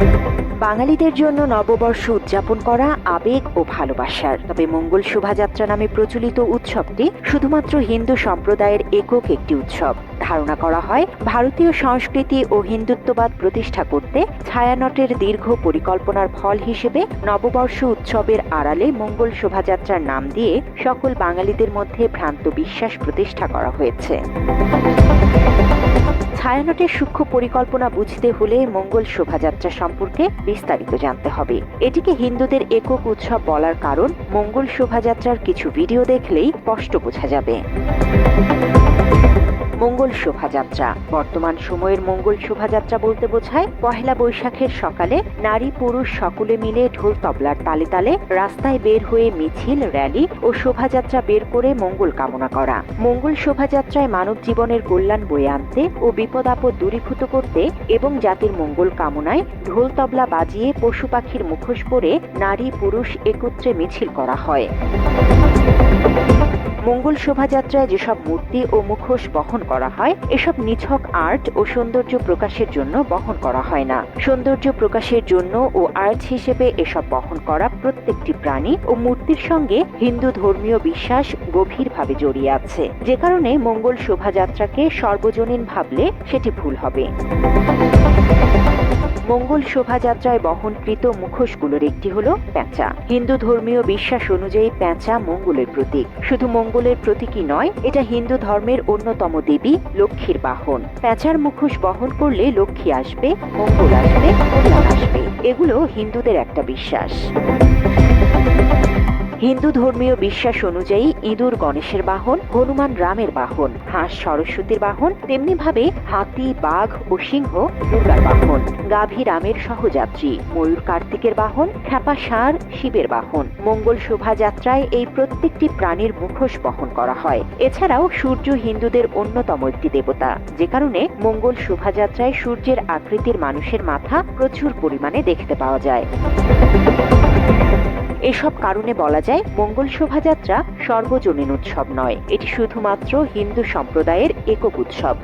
Thank you. বাঙালিদের জন্য নববর্ষ উদযাপন করা আবেগ ও ভালোবাসার। তবে মঙ্গল শোভাযাত্রা নামে প্রচলিত উৎসবটি শুধুমাত্র হিন্দু সম্প্রদায়ের একক একটি উৎসব। ধারণা করা হয়, ভারতীয় সংস্কৃতি ও হিন্দুত্ববাদ প্রতিষ্ঠা করতে ছায়ানটের দীর্ঘ পরিকল্পনার ফল হিসেবে নববর্ষ উৎসবের আড়ালে মঙ্গল শোভাযাত্রার নাম দিয়ে সকল বাঙালিদের মধ্যে ভ্রান্ত বিশ্বাস প্রতিষ্ঠা করা হয়েছে। ছায়ানটের সূক্ষ্ম পরিকল্পনা বুঝতে হলে মঙ্গল শোভাযাত্রা সম্পর্কে বিস্তারিত জানতে হবে। এটিকে হিন্দুদের একক উৎসব বলার কারণ মঙ্গল শোভাযাত্রার কিছু ভিডিও দেখলেই স্পষ্ট বোঝা যাবে। মঙ্গল শোভাযাত্রা। বর্তমান সময়ের মঙ্গল শোভাযাত্রা বলতে বোঝায়, পহেলা বৈশাখের সকালে নারী পুরুষ সকলে মিলে ঢোল তবলার তালে তালে রাস্তায় বের হয়ে মিছিল, র্যালি ও শোভাযাত্রা বের করে মঙ্গল কামনা করা। মঙ্গল শোভাযাত্রায় মানব জীবনের কল্যাণ বয়ে আনতে ও বিপদ আপদ দূরীভূত করতে এবং জাতির মঙ্গল কামনায় ঢোল তবলা বাজিয়ে পশু পাখির মুখোশ পরে নারী পুরুষ একত্রে মিছিল করা হয়। মঙ্গল শোভাযাত্রায় যেসব মূর্তি ও মুখোশ বহন করা হয়, এসব নিছক আর্ট ও সৌন্দর্য প্রকাশের জন্য বহন করা হয় না। সৌন্দর্য প্রকাশের জন্য ও আর্ট হিসেবে এসব বহন করা প্রত্যেকটি প্রাণী ও মূর্তির সঙ্গে হিন্দু ধর্মীয় বিশ্বাস গভীরভাবে জড়িয়ে আছে। যে কারণে মঙ্গল শোভাযাত্রাকে সর্বজনীন ভাবলে সেটি ভুল হবে। মঙ্গল শোভাযাত্রায় বহনকৃত মুখোশগুলোর একটি হল প্যাঁচা। হিন্দু ধর্মীয় বিশ্বাস অনুযায়ী প্যাঁচা মঙ্গলের প্রতীক। শুধু মঙ্গলের প্রতীকই নয়, এটা হিন্দু ধর্মের অন্যতম দেবী। লক্ষ্মীর বাহন। প্যাঁচার মুখোশ বহন করলে লক্ষ্মী আসবে, মঙ্গল আসবে কল্যাণ আসবে। এগুলো হিন্দুদের একটা বিশ্বাস। হিন্দু ধর্মীয় বিশ্বাস অনুযায়ী ইঁদুর গণেশের বাহন, হনুমান রামের বাহন, হাঁস সরস্বতীর বাহন, তেমনি ভাবে হাতি, বাঘ ও সিংহ দুর্গার বাহন, গাভী রামের সহযাত্রী, ময়ূর কার্তিকের বাহন, খ্যাপা ষাঁড় শিবের বাহন। মঙ্গল শোভাযাত্রায় এই প্রত্যেকটি প্রাণীর মুখোশ বহন করা হয়। এছাড়াও সূর্য হিন্দুদের অন্যতম একটি দেবতা। যে কারণে মঙ্গল শোভাযাত্রায় সূর্যের আকৃতির মানুষের মাথা প্রচুর পরিমাণে দেখতে পাওয়া যায়। এসব কারণে বলা যায় মঙ্গল শোভাযাত্রা সর্বজনীন উৎসব নয়। এটি শুধুমাত্র হিন্দু সম্প্রদায়ের একক উৎসব।